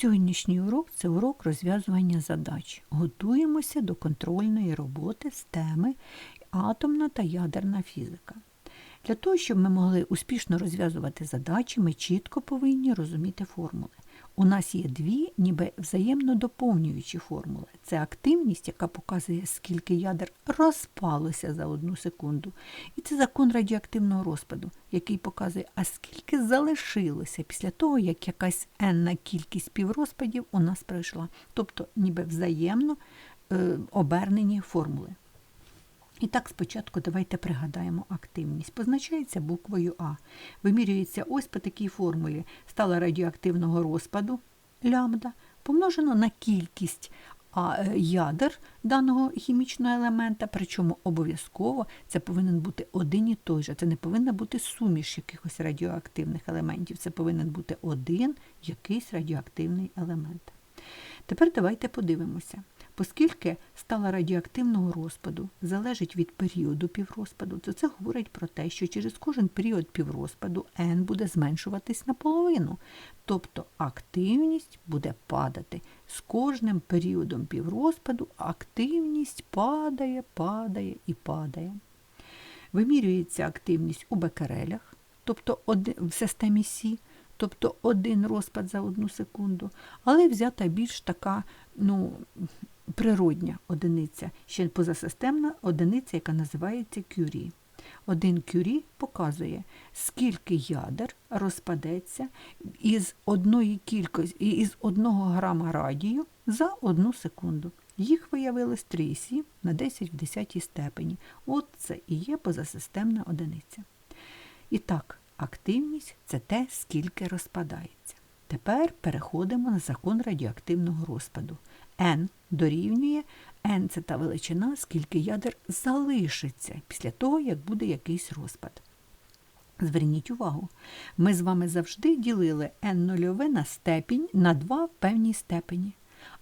Сьогоднішній урок це урок розв'язування задач. Готуємося до контрольної роботи з теми атомна та ядерна фізика. Для того, щоб ми могли успішно розв'язувати задачі, ми чітко повинні розуміти формули. У нас є дві ніби взаємно доповнюючі формули. Це активність, яка показує, скільки ядер розпалося за одну секунду. І це закон радіоактивного розпаду, який показує, а скільки залишилося після того, як якась енна кількість піврозпадів у нас пройшла. Тобто ніби взаємно е, обернені формули. І так, спочатку давайте пригадаємо активність. Позначається буквою А. Вимірюється ось по такій формулі стала радіоактивного розпаду лямбда, помножено на кількість а, е, ядер даного хімічного елемента, причому обов'язково це повинен бути один і той же. Це не повинна бути суміш якихось радіоактивних елементів, це повинен бути один якийсь радіоактивний елемент. Тепер давайте подивимося. Оскільки стала радіоактивного розпаду залежить від періоду піврозпаду, то це говорить про те, що через кожен період піврозпаду n буде зменшуватись наполовину. Тобто активність буде падати. З кожним періодом піврозпаду активність падає, падає і падає. Вимірюється активність у бекерелях, тобто в системі Сі, тобто один розпад за одну секунду, але взята більш така, ну, природня одиниця, ще позасистемна одиниця, яка називається кюрі. Один кюрі показує, скільки ядер розпадеться із одної кількості, із одного грама радію за одну секунду. Їх виявилось 3,7 на 10 в 10 степені. От це і є позасистемна одиниця. І так, активність це те, скільки розпадається. Тепер переходимо на закон радіоактивного розпаду. N дорівнює N це та величина, скільки ядер залишиться після того, як буде якийсь розпад. Зверніть увагу, ми з вами завжди ділили n нульове на степінь на 2 в певній степені.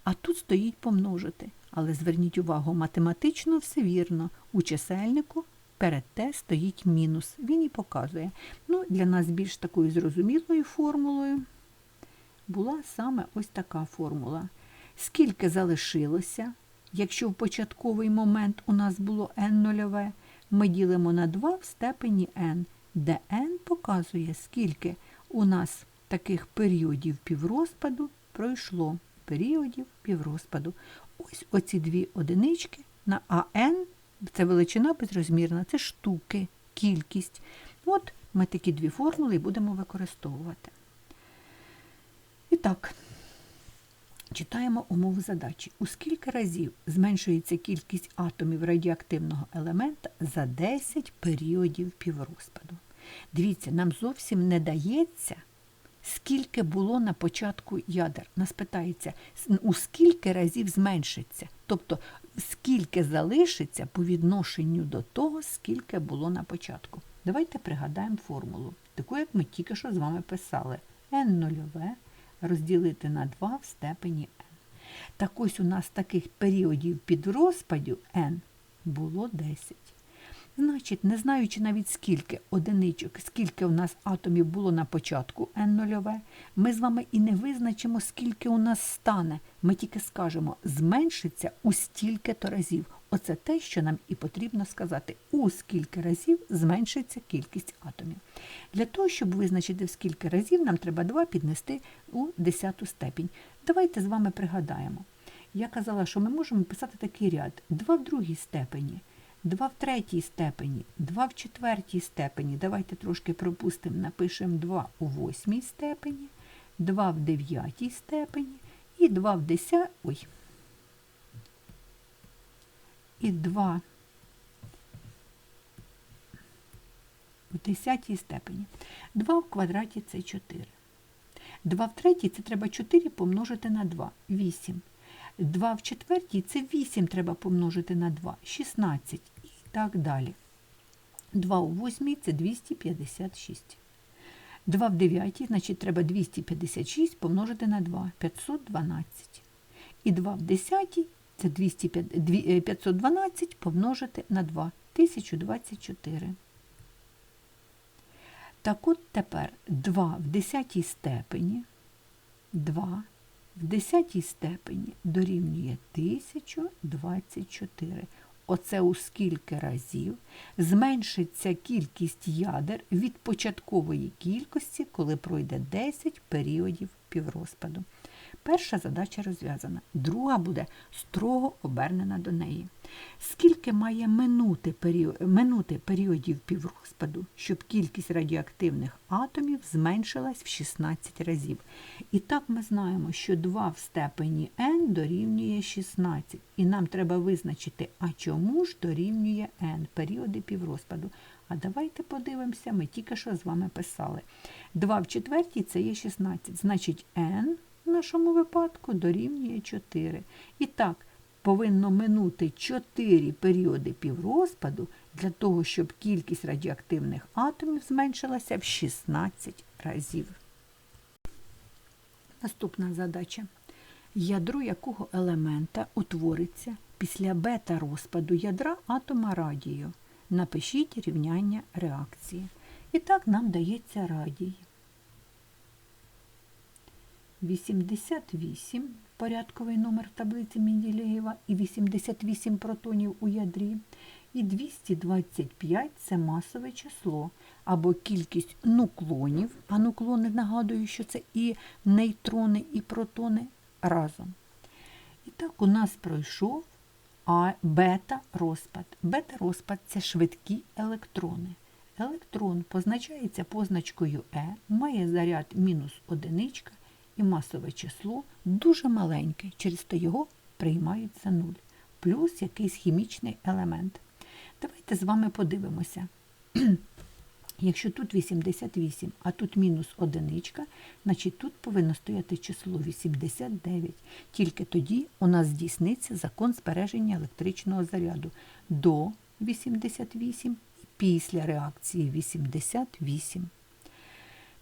А тут стоїть помножити. Але зверніть увагу, математично все вірно. У чисельнику перед те стоїть мінус. Він і показує. Ну, Для нас більш такою зрозумілою формулою була саме ось така формула. Скільки залишилося, якщо в початковий момент у нас було n нульове, ми ділимо на 2 в степені n, де n показує, скільки у нас таких періодів піврозпаду пройшло. Періодів піврозпаду. Ось оці дві одинички на АН, це величина безрозмірна, це штуки, кількість. От ми такі дві формули будемо використовувати. І так, читаємо умову задачі. У скільки разів зменшується кількість атомів радіоактивного елемента за 10 періодів піврозпаду? Дивіться, нам зовсім не дається, скільки було на початку ядер. Нас питається, у скільки разів зменшиться, тобто скільки залишиться по відношенню до того, скільки було на початку. Давайте пригадаємо формулу, таку, як ми тільки що з вами писали. n нульове розділити на 2 в степені n. Так ось у нас таких періодів під розпадю n було 10. Значить, не знаючи навіть скільки одиничок, скільки у нас атомів було на початку n нульове, ми з вами і не визначимо, скільки у нас стане. Ми тільки скажемо, зменшиться у стільки-то разів. Оце те, що нам і потрібно сказати, у скільки разів зменшиться кількість атомів. Для того, щоб визначити в скільки разів, нам треба 2 піднести у десяту степінь. Давайте з вами пригадаємо. Я казала, що ми можемо писати такий ряд: 2 в другій степені. 2 в третій степені, 2 в четвертій степені. Давайте трошки пропустимо, напишемо 2 у восьмій степені, 2 в дев'ятій степені і 2 в десятій. Ой. І 2 в десятій степені. 2 в квадраті це 4. 2 в третій це треба 4 помножити на 2. 8. 2 в четвертій це 8 треба помножити на 2, 16 і так далі. 2 у восьмій це 256. 2 в дев'ятій, значить, треба 256 помножити на 2, 512. І 2 в десятій це 512 помножити на 2, 1024. Так от тепер 2 в десятій степені, 2 в десятій степені дорівнює 1024. Оце у скільки разів зменшиться кількість ядер від початкової кількості, коли пройде 10 періодів піврозпаду. Перша задача розв'язана, друга буде строго обернена до неї. Скільки має минути, період, минути періодів піврозпаду, щоб кількість радіоактивних атомів зменшилась в 16 разів? І так ми знаємо, що 2 в степені n дорівнює 16. І нам треба визначити, а чому ж дорівнює n періоди піврозпаду. А давайте подивимося, ми тільки що з вами писали. 2 в четвертій це є 16. Значить, n в нашому випадку дорівнює 4. І так, повинно минути 4 періоди піврозпаду для того, щоб кількість радіоактивних атомів зменшилася в 16 разів. Наступна задача. Ядро якого елемента утвориться після бета-розпаду ядра атома радію? Напишіть рівняння реакції. І так нам дається радій. 88 порядковий номер в таблиці Менділеєва і 88 протонів у ядрі. І 225 це масове число або кількість нуклонів, а нуклони нагадую, що це і нейтрони, і протони разом. І так у нас пройшов бета-розпад. Бета-розпад це швидкі електрони. Електрон позначається позначкою Е, має заряд мінус одиничка і масове число дуже маленьке, через то його приймають за нуль, плюс якийсь хімічний елемент. Давайте з вами подивимося. Якщо тут 88, а тут мінус одиничка, значить тут повинно стояти число 89. Тільки тоді у нас здійсниться закон збереження електричного заряду до 88 і після реакції 88.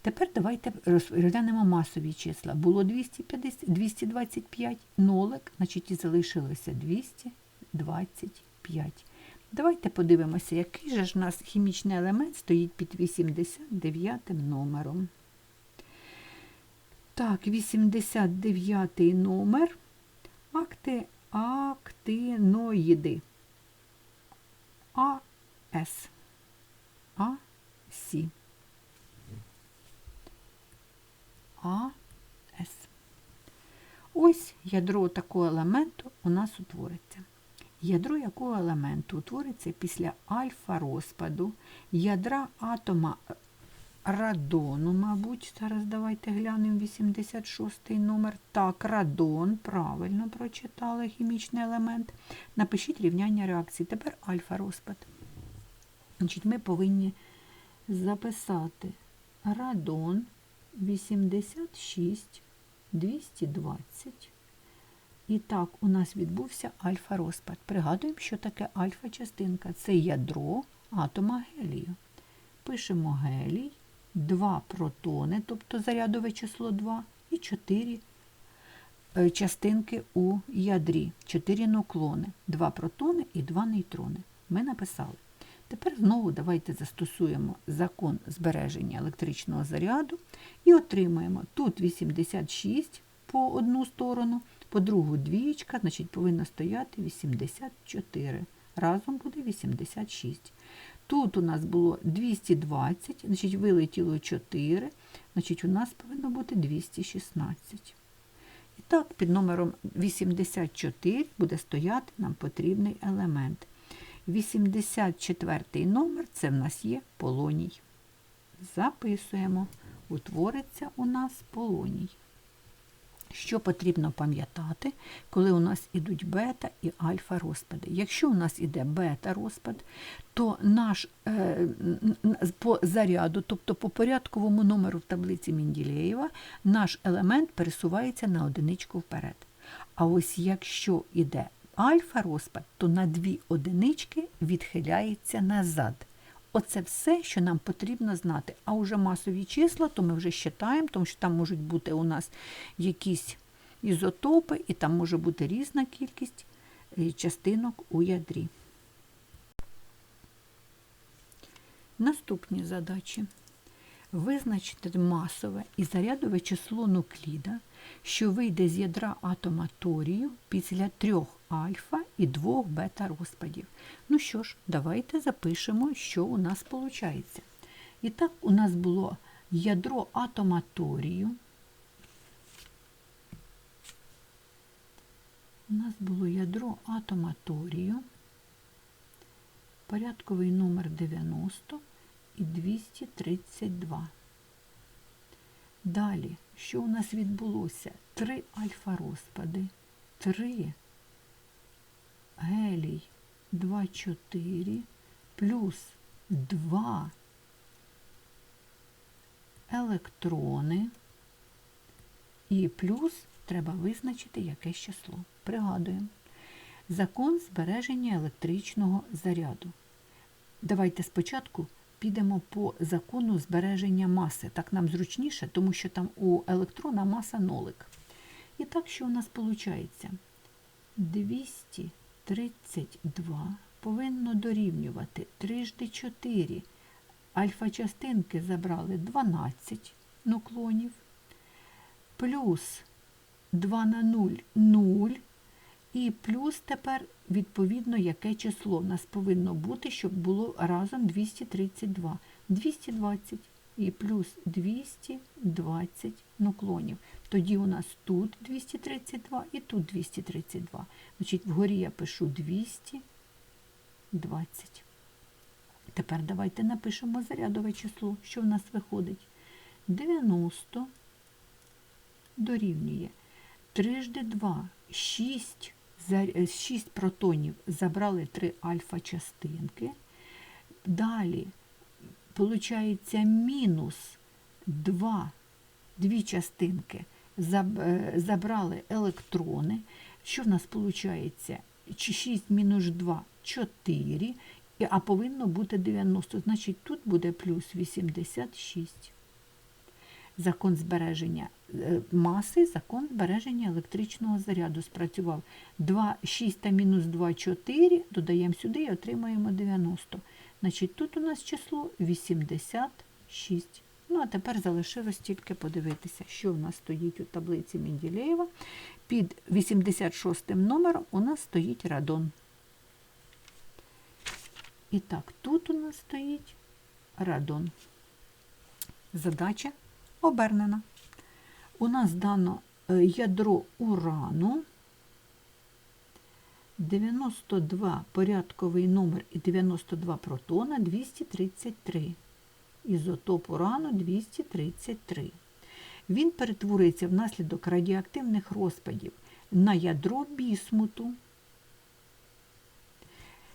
Тепер давайте розглянемо масові числа. Було 250, 225 нолик, значить і залишилося 225. Давайте подивимося, який же ж у нас хімічний елемент стоїть під 89 номером. Так, 89 номер акти, актиноїди. АС. АСі. АС. Ось ядро такого елементу у нас утвориться. Ядро якого елементу утвориться після альфа-розпаду ядра атома радону, мабуть, зараз давайте глянемо 86 номер. Так, радон, правильно прочитали хімічний елемент. Напишіть рівняння реакції. Тепер альфа-розпад. Значить, Ми повинні записати радон 86, 220. І так, у нас відбувся альфа-розпад. Пригадуємо, що таке альфа-частинка. Це ядро атома гелію. Пишемо гелій, 2 протони, тобто зарядове число 2, і 4 е, частинки у ядрі, 4 нуклони, 2 протони і 2 нейтрони. Ми написали. Тепер знову давайте застосуємо закон збереження електричного заряду і отримаємо тут 86 по одну сторону, по другу двічка, значить повинно стояти 84. Разом буде 86. Тут у нас було 220, значить вилетіло 4, значить у нас повинно бути 216. І так, під номером 84 буде стояти нам потрібний елемент. 84 номер це в нас є полоній. Записуємо, утвориться у нас полоній. Що потрібно пам'ятати, коли у нас ідуть бета і альфа розпади. Якщо у нас іде бета розпад, то наш е, по заряду, тобто по порядковому номеру в таблиці Менділеєва, наш елемент пересувається на одиничку вперед. А ось якщо йде альфа-розпад, то на дві одинички відхиляється назад. Оце все, що нам потрібно знати. А уже масові числа, то ми вже считаємо, тому що там можуть бути у нас якісь ізотопи, і там може бути різна кількість е, частинок у ядрі. Наступні задачі. Визначити масове і зарядове число нукліда, що вийде з ядра атома торію після трьох альфа і двох бета розпадів. Ну що ж, давайте запишемо, що у нас виходить. І так, у нас було ядро атома торію. У нас було ядро атома торію, порядковий номер 90 і 232. Далі, що у нас відбулося? Три альфа-розпади, три гелій 2,4 плюс 2 електрони і плюс треба визначити якесь число. Пригадуємо. Закон збереження електричного заряду. Давайте спочатку підемо по закону збереження маси. Так нам зручніше, тому що там у електрона маса нолик. І так, що у нас виходить? 232 повинно дорівнювати 3 4. Альфа-частинки забрали 12 нуклонів, плюс 2 на 0 0. І плюс тепер, відповідно, яке число в нас повинно бути, щоб було разом 232. 220 і плюс 220 нуклонів. Тоді у нас тут 232 і тут 232. Значить, вгорі я пишу 220. Тепер давайте напишемо зарядове число, що в нас виходить. 90 дорівнює 3 2, 6 6 протонів забрали 3 альфа-частинки. Далі, виходить, мінус 2, 2 частинки забрали електрони. Що в нас виходить? 6 мінус 2 4, а повинно бути 90. Значить, тут буде плюс 86 закон збереження е, маси, закон збереження електричного заряду спрацював. 2, 6 та мінус 2 4, додаємо сюди і отримаємо 90. Значить, тут у нас число 86. Ну, а тепер залишилось тільки подивитися, що в нас стоїть у таблиці Менділеєва. Під 86 номером у нас стоїть радон. І так, тут у нас стоїть радон. Задача обернена. У нас дано е, ядро урану, 92 порядковий номер і 92 протона 233. Ізотоп урану 233. Він перетворюється внаслідок радіоактивних розпадів на ядро бісмуту.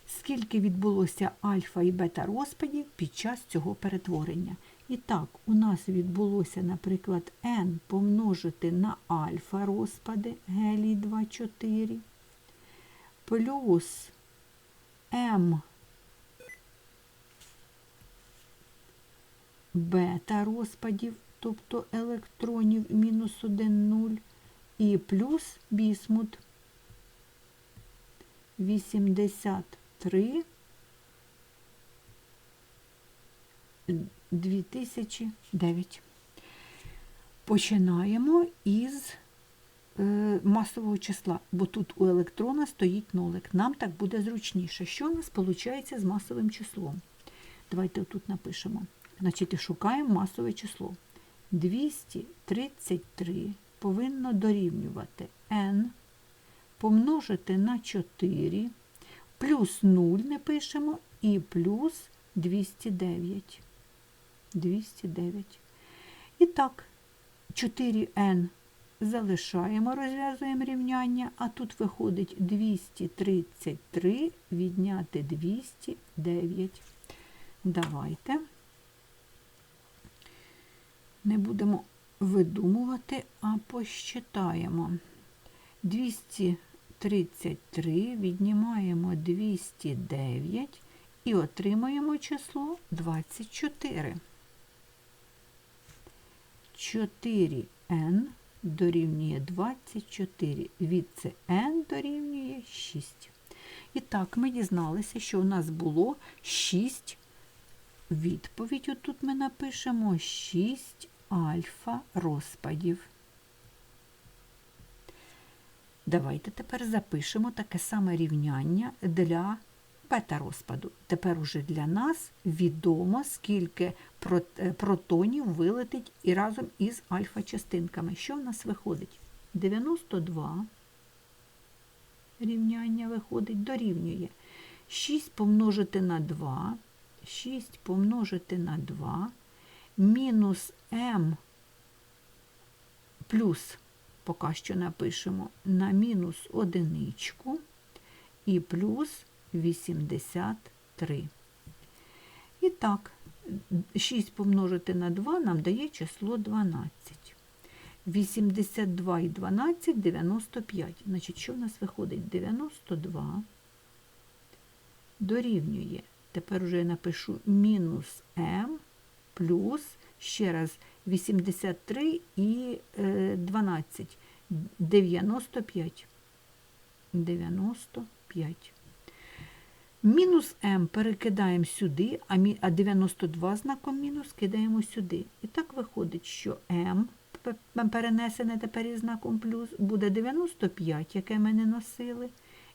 Скільки відбулося альфа і бета розпадів під час цього перетворення? І так, у нас відбулося, наприклад, n помножити на альфа розпади гелій 2, 4, плюс m бета розпадів, тобто електронів мінус 1, 0, і плюс бісмут 83 2009. Починаємо із масового числа, бо тут у електрона стоїть нолик. Нам так буде зручніше. Що у нас виходить з масовим числом? Давайте тут напишемо. Значить, шукаємо масове число. 233 повинно дорівнювати n, помножити на 4, плюс 0 не пишемо і плюс 209. 209. І так, 4n залишаємо, розв'язуємо рівняння, а тут виходить 233 відняти 209. Давайте не будемо видумувати, а посчитаємо. 233 віднімаємо 209 і отримаємо число 24. 4n дорівнює 24, від це n дорівнює 6. І так, ми дізналися, що у нас було 6 відповідь отут ми напишемо 6 альфа розпадів. Давайте тепер запишемо таке саме рівняння для бета-розпаду. Тепер уже для нас відомо, скільки е, протонів вилетить і разом із альфа-частинками. Що в нас виходить? 92 рівняння виходить, дорівнює 6 помножити на 2, 6 помножити на 2, мінус m плюс, поки що напишемо, на мінус одиничку і плюс 83. І так, 6 помножити на 2 нам дає число 12. 82 і 12 – 95. Значить, що в нас виходить? 92 дорівнює. Тепер вже я напишу мінус m плюс, ще раз, 83 і е, 12. 95. 95. Мінус m перекидаємо сюди, а 92 знаком мінус кидаємо сюди. І так виходить, що п- перенесене тепер із знаком плюс буде 95, яке ми не носили.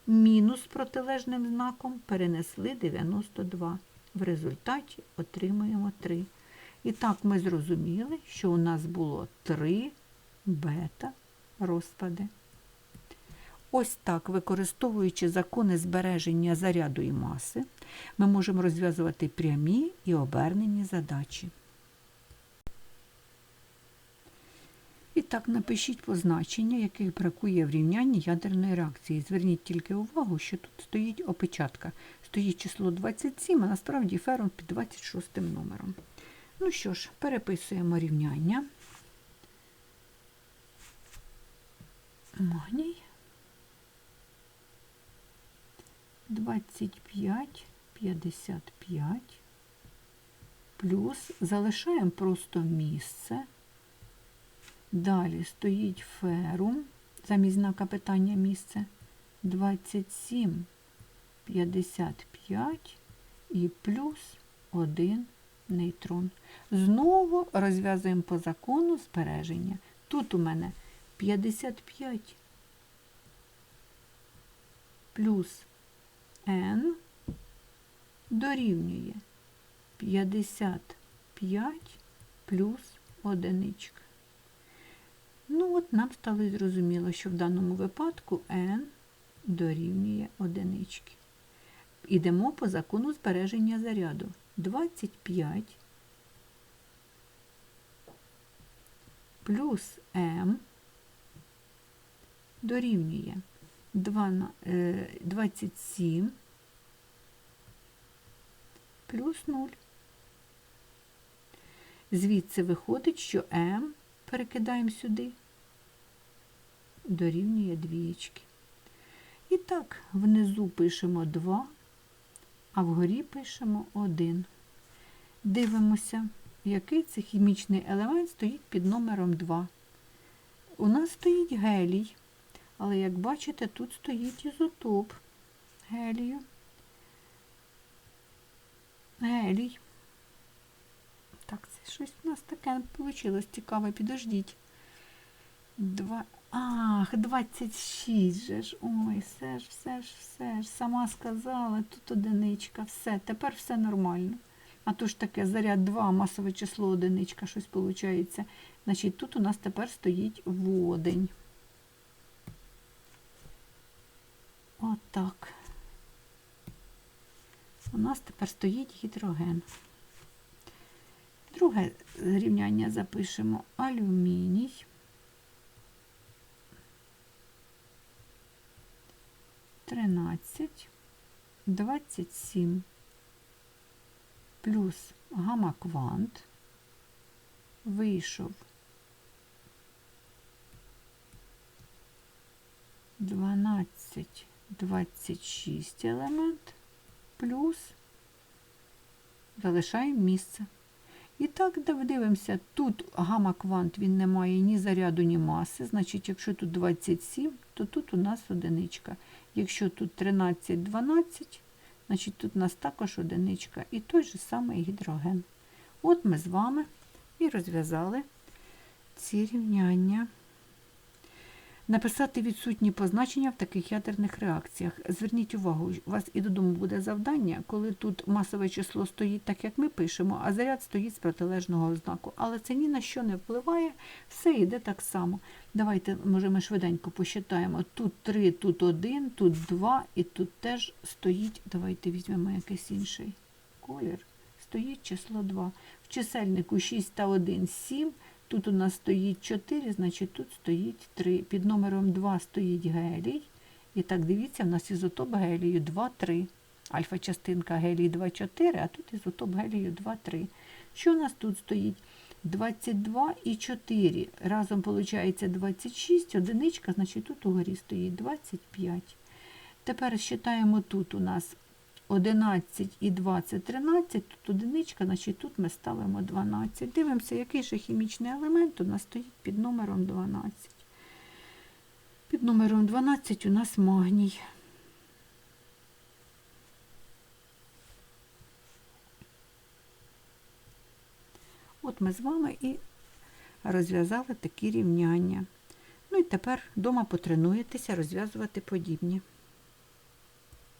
Мінус протилежним знаком перенесли 92. В результаті отримуємо 3. І так ми зрозуміли, що у нас було 3 бета розпади. Ось так, використовуючи закони збереження заряду і маси, ми можемо розв'язувати прямі і обернені задачі. І так, напишіть позначення, яких бракує в рівнянні ядерної реакції. Зверніть тільки увагу, що тут стоїть опечатка. Стоїть число 27, а насправді фером під 26 номером. Ну що ж, переписуємо рівняння. Магній. 25, 55 плюс залишаємо просто місце. Далі стоїть ферум, замість знака питання місце 27, 55 і плюс 1 нейтрон. Знову розв'язуємо по закону збереження. Тут у мене 55 плюс n дорівнює 55 плюс одиничка. Ну от нам стало зрозуміло, що в даному випадку n дорівнює одинички. Ідемо по закону збереження заряду. 25 плюс m дорівнює 2 27 плюс 0. Звідси виходить, що m перекидаємо сюди, дорівнює двієчки. І так, внизу пишемо 2, а вгорі пишемо 1. Дивимося, який це хімічний елемент стоїть під номером 2. У нас стоїть гелій, але, як бачите, тут стоїть ізотоп гелію. Гелій. Так, це щось у нас таке вийшло цікаве, підождіть. Два... Ах, 26 же ж. Ой, все ж, все ж, все ж. Сама сказала, тут одиничка, все, тепер все нормально. А то ж таке заряд 2, масове число одиничка, щось виходить. Значить, тут у нас тепер стоїть водень. Отак. У нас тепер стоїть гідроген. Друге рівняння запишемо алюміній. Тринадцять, двадцять сім плюс гамма-квант вийшов 12, 26 елемент плюс залишаємо місце. І так дивимося, тут гамма-квант він не має ні заряду, ні маси. Значить, якщо тут 27, то тут у нас одиничка. Якщо тут 13, 12, значить тут у нас також одиничка і той же самий гідроген. От ми з вами і розв'язали ці рівняння. Написати відсутні позначення в таких ядерних реакціях. Зверніть увагу, у вас і додому буде завдання, коли тут масове число стоїть так, як ми пишемо, а заряд стоїть з протилежного знаку. Але це ні на що не впливає, все йде так само. Давайте, може, ми швиденько посчитаємо. Тут 3, тут 1, тут 2 і тут теж стоїть, давайте візьмемо якийсь інший колір. Стоїть число 2. В чисельнику 6 та 1 7. Тут у нас стоїть 4, значить тут стоїть 3. Під номером 2 стоїть гелій. І так, дивіться, в нас ізотоп гелію 2, 3. Альфа-частинка гелій 2, 4, а тут ізотоп гелію 2, 3. Що у нас тут стоїть? 22 і 4. Разом виходить 26, одиничка, значить тут угорі стоїть 25. Тепер считаємо тут у нас 11 і 2 це 13, тут одиничка, значить тут ми ставимо 12. Дивимося, який же хімічний елемент у нас стоїть під номером 12. Під номером 12 у нас магній. От ми з вами і розв'язали такі рівняння. Ну і тепер вдома потренуєтеся розв'язувати подібні.